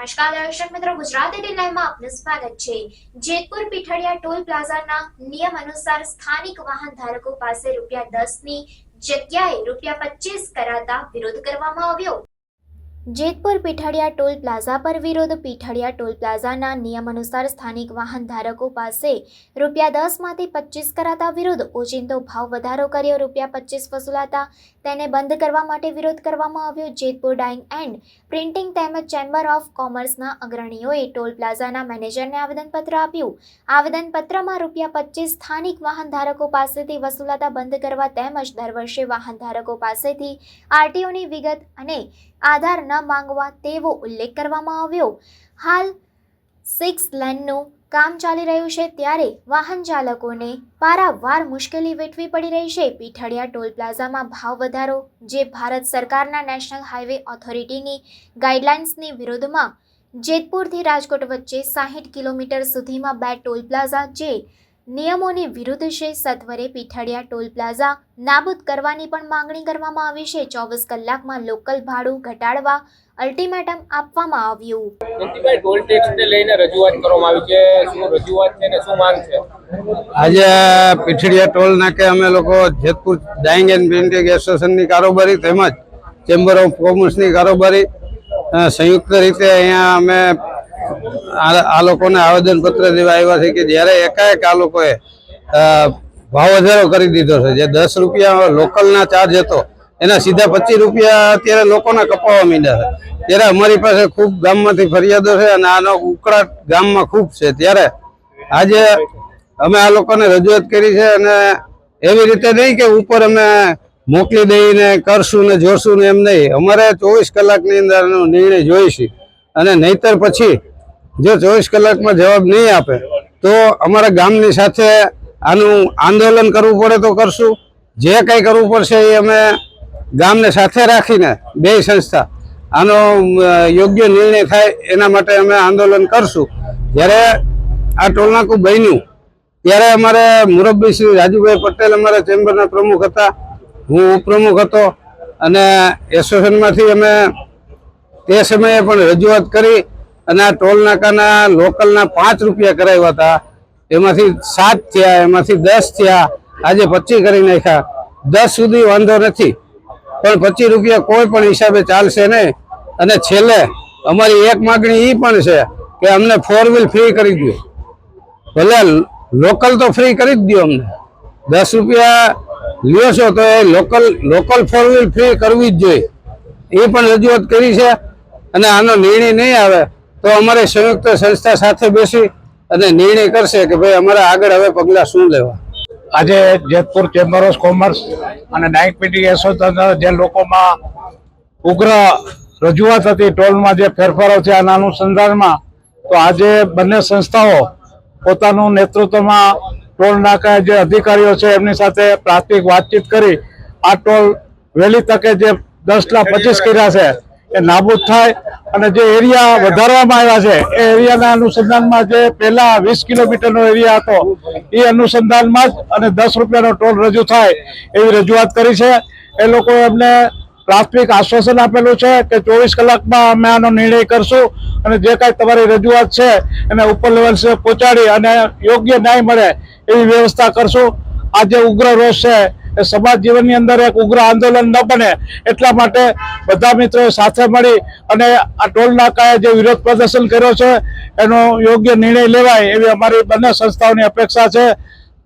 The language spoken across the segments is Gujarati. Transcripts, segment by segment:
નમસ્કાર, દર્શક મિત્રો, ગુજરાતી ડી લાઈવમાં આપનું સ્વાગત છે. જેતપુર પીઠડિયા ટોલ પ્લાઝાના નિયમ અનુસાર સ્થાનિક વાહન ધારકો પાસે રૂપિયા દસની જગ્યાએ રૂપિયા પચીસ કરાતા વિરોધ કરવામાં આવ્યો. જેતપુર પીઠડિયા ટોલ પ્લાઝા પર વિરોધ પીઠડિયા ટોલ પ્લાઝાના નિયમ અનુસાર સ્થાનિક વાહન ધારકો પાસે રૂપિયા દસમાંથી પચીસ કરાતા વિરોધ. ઓચિંતો ભાવ વધારો કર્યો, રૂપિયા પચીસ વસૂલાતા. તેને બંધ કરવા માટે વિરોધ કરવામાં આવ્યો. જેતપુર ડાઇંગ એન્ડ પ્રિન્ટિંગ તેમજ ચેમ્બર ઓફ કોમર્સના અગ્રણીઓએ ટોલ પ્લાઝાના મેનેજરને આવેદનપત્ર આપ્યું. આવેદનપત્રમાં રૂપિયા પચીસ સ્થાનિક વાહન ધારકો પાસેથી વસૂલાતા બંધ કરવા તેમજ દર વર્ષે વાહન ધારકો પાસેથી આરટીઓની વિગત અને આધાર ન માંગવા તેવો ઉલ્લેખ કરવામાં આવ્યો. હાલ સિક્સ લેનનું કામ ચાલી રહ્યું છે ત્યારે વાહન ચાલકોને પારાવાર મુશ્કેલી વેઠવી પડી રહી છે. પીઠળિયા ટોલ પ્લાઝામાં ભાવ વધારો, જે ભારત સરકારના નેશનલ હાઈવે ઓથોરિટીની ગાઈડલાઇન્સની વિરોધમાં જેતપુરથી રાજકોટ વચ્ચે સાહીઠ કિલોમીટર સુધીમાં બે ટોલ પ્લાઝા, જે નિયમોની વિરુદ્ધ છે સત્વરે પીઠડિયા ટોલ પ્લાઝા નાબૂદ કરવાની પણ માંગણી કરવામાં આવી છે. ચોવીસ કલાકમાં લોકલ ભાડું ઘટાડવા અલ્ટિમેટમ આપવામાં આવ્યું. કુંતીભાઈ ટોલ ટેક્સને લઈને રજૂઆત કરવામાં આવી છે. શું રજૂઆત છે ને શું માંગ છે? આજે પીઠડિયા ટોલ નાકે અમે લોકો જેતપુર ડાઇંગ એન્ડ પ્રિન્ટિંગ એસોસિએશનની કારોબારી તેમજ ચેમ્બર ઓફ કોમર્સની કારોબારી સંયુક્ત રીતે અહીંયા અમે આ લોકોને આવેદનપત્ર દેવા આવ્યા છે કે જ્યારે એકાએક આ લોકોએ ભાવ વધારો કરી દીધો છે. જે દસ રૂપિયા લોકલના ચાર્જ હતો, એના સીધા પચીસ રૂપિયા અત્યારે લોકોના કપાવવા માંડ્યા છે. ત્યારે અમારી પાસે ખૂબ ગામમાંથી ફરિયાદો છે અને આનો ઉકળાટ ગામમાં ખૂબ છે. ત્યારે આજે અમે આ લોકોને રજૂઆત કરી છે અને એવી રીતે નહીં કે ઉપર અમે મોકલી દઈને કરશું ને જોશું ને એમ નહીં. અમારે ચોવીસ કલાકની અંદર નિર્ણય જોઈશું. અને નહીતર પછી જો ચોવીસ કલાકમાં જવાબ નહીં આપે, તો અમારા ગામની સાથે આનું આંદોલન કરવું પડે તો કરશું. જે કંઈ કરવું પડશે એ અમે ગામને સાથે રાખીને બે સંસ્થા, આનો યોગ્ય નિર્ણય થાય એના માટે અમે આંદોલન કરશું. જ્યારે આ ટોલનાકું બન્યું, ત્યારે અમારે મુરબ્બી શ્રી રાજુભાઈ પટેલ અમારા ચેમ્બરના પ્રમુખ હતા. હું ઉપપ્રમુખ હતો અને એસોસિએશનમાંથી અમે તે સમયે પણ રજૂઆત કરી. અને આ ટોલ નાકાના લોકલના પાંચ રૂપિયા કરાવ્યા હતા. એમાંથી સાત થયા, એમાંથી દસ થયા. આજે પચીસ કરી નાખ્યા. દસ સુધી વાંધો નથી. પણ પચીસ રૂપિયા કોઈ પણ હિસાબે ચાલશે નહીં. અને છેલ્લે અમારી એક માગણી એ પણ છે કે અમને ફોર વ્હીલ ફ્રી કરી દો ભલે લોકલ તો ફ્રી કરી જ દો અમને. દસ રૂપિયા લ્યો છો તો એ local local four wheel free કરવી જ જોઈએ. એ પણ રજૂઆત કરી છે. અને આનો નિર્ણય નહીં આવે. તો અમારે સંયુક્ત સંસ્થા સાથે બેસી અને નિર્ણય કરશે કે ભાઈ અમારા આગળ હવે પગલાં શું લેવા. આજે જેતપુર ચેમ્બર ઓફ કોમર્સ અને પીટી એસોસિએશન જે લોકોમાં ઉગ્ર રજૂઆત હતી, ટોલમાં જે ફેરફારો છે આના અનુસંધાનમાં, તો આજે બંને સંસ્થાઓ પોતાનું નેતૃત્વમાં ટોલ નાકા જે અધિકારીઓ છે એમની સાથે પ્રાથમિક વાતચીત કરી, આ ટોલ વહેલી તકે જે દસ લાખ પચીસ કર્યા છે એ નાબૂદ થાય અને જે એરિયા વધારવામાં આવ્યા છે, એ એરિયાના અનુસંધાનમાં જે પહેલા વીસ કિલોમીટરનો એરિયા હતો, એ અનુસંધાનમાં જ અને દસ રૂપિયાનો ટોલ રજૂ થાય એવી રજૂઆત કરી છે. એ લોકો એમને પ્રાથમિક આશ્વાસન આપેલું છે કે ચોવીસ કલાકમાં અમે આનો નિર્ણય કરશું અને જે કાંઈ તમારી રજૂઆત છે એને ઉપર લેવલ પહોંચાડી અને યોગ્ય ન્યાય મળે એવી વ્યવસ્થા કરશું. આ જે ઉગ્ર રોષ છે એ સમાજ જીવનની અંદર એક ઉગ્ર આંદોલન ન બને એટલા માટે બધા મિત્રો સાથે મળી અને આ ટોલ નાકાએ જે વિરોધ પ્રદર્શન કર્યો છે, એનો યોગ્ય નિર્ણય લેવાય એવી અમારી બંને સંસ્થાઓની અપેક્ષા છે.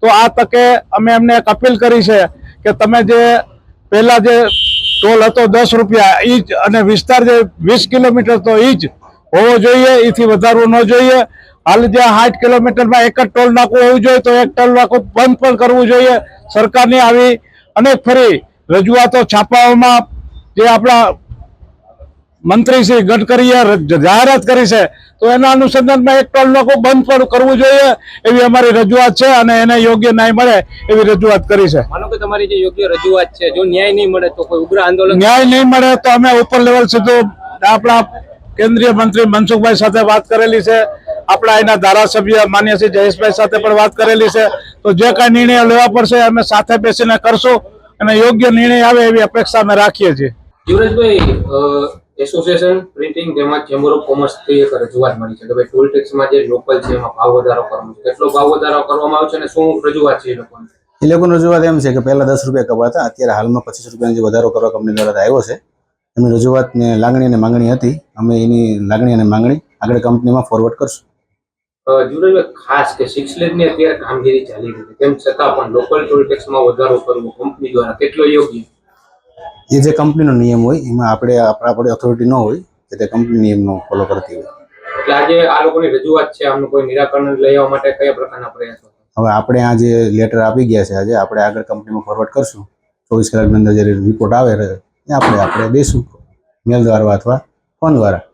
તો આ તકે અમે એમને એક અપીલ કરી છે કે તમે જે પહેલા જે ટોલ હતો દસ રૂપિયા એ જ અને વિસ્તાર જે વીસ કિલોમીટર તો એ જ હોવો જોઈએ એથી વધારવું ન જોઈએ. હાલ જ્યાં સાઠ કિલોમીટરમાં એક જ ટોલ નાકું હોવું જોઈએ, તો એક ટોલ નાકું બંધ પણ કરવું જોઈએ. સરકારની આવી અનેક ફરી રજૂઆતો છાપાઓમાં જે આપણા મંત્રી શ્રી ગડકરીએ જાહેરાત કરી છે તો એના અનુસંધાનમાં એક ટોલ લોકો બંધ પણ કરવું જોઈએ એવી અમારી રજૂઆત છે અને એને યોગ્ય ન્યાય મળે એવી રજૂઆત કરી છે. માનો કે તમારી જે યોગ્ય રજૂઆત છે જો ન્યાય નહીં મળે તો કોઈ ઉગ્ર આંદોલન ન્યાય નહીં મળે તો અમે ઉપર લેવલ સુધી આપણા કેન્દ્રીય મંત્રી મનસુખભાઈ સાથે વાત કરેલી છે. આપણા એના ધારાસભ્ય માન્ય શ્રી જયેશભાઈ સાથે પણ વાત કરેલી છે. તો જે કાંઈ નિર્ણય લેવા પડશે અમે સાથે બેસીને કરશું અને યોગ્ય નિર્ણય આવે એવી અપેક્ષા અમે રાખીએ છીએ. યુવરાજભાઈ એસોસિએશન પ્રિન્ટિંગ તેમજ ચેમ્બર ઓફ કોમર્સથી એક રજૂઆત મળી છે કે ભાઈ ટોલ ટેક્સમાં જે લોકલ છે એમાં ભાવ વધારો કરવાનો છે. કેટલો ભાવ વધારો કરવામાં આવ્યો છે અને શું રજૂઆત છે એ લોકોની? એ લોકોની રજૂઆત એમ છે કે પહેલા દસ રૂપિયા કપાતા અત્યારે હાલમાં પચીસ રૂપિયાનો જે વધારો કરવા કંપની દ્વારા આવ્યો છે એમની રજૂઆત ને લાગણી અને માંગણી હતી. અમે એની લાગણી અને માંગણી આગળ કંપનીમાં ફોરવર્ડ કરશું. જુનાગઢ ખાસ કે સિક્સ લેનની અત્યારે કામગીરી ચાલી રહી છે. તેમ છતાં પણ લોકલ ટોલ ટેક્સમાં વધારો કરવો કંપની દ્વારા કેટલો યોગ્ય? એ જે કંપનીનો નિયમ હોય એમાં આપણે આપણા આપણે ઓથોરિટી ન હોય કે તે કંપની નિયમનો ફોલો કરતી હોય. એટલે આજે આ લોકોની રજૂઆત છે આમનું કોઈ નિરાકરણ લઈ આવવા માટે કયા પ્રકારના પ્રયાસો હવે આપણે આ જે લેટર આપી ગયા છે આજે આપણે આગળ કંપનીમાં ફોરવર્ડ કરશું. ચોવીસ કલાકની અંદર જે રિપોર્ટ આવે આપણે આપણે દઈશું મેલ દ્વારા અથવા ફોન દ્વારા.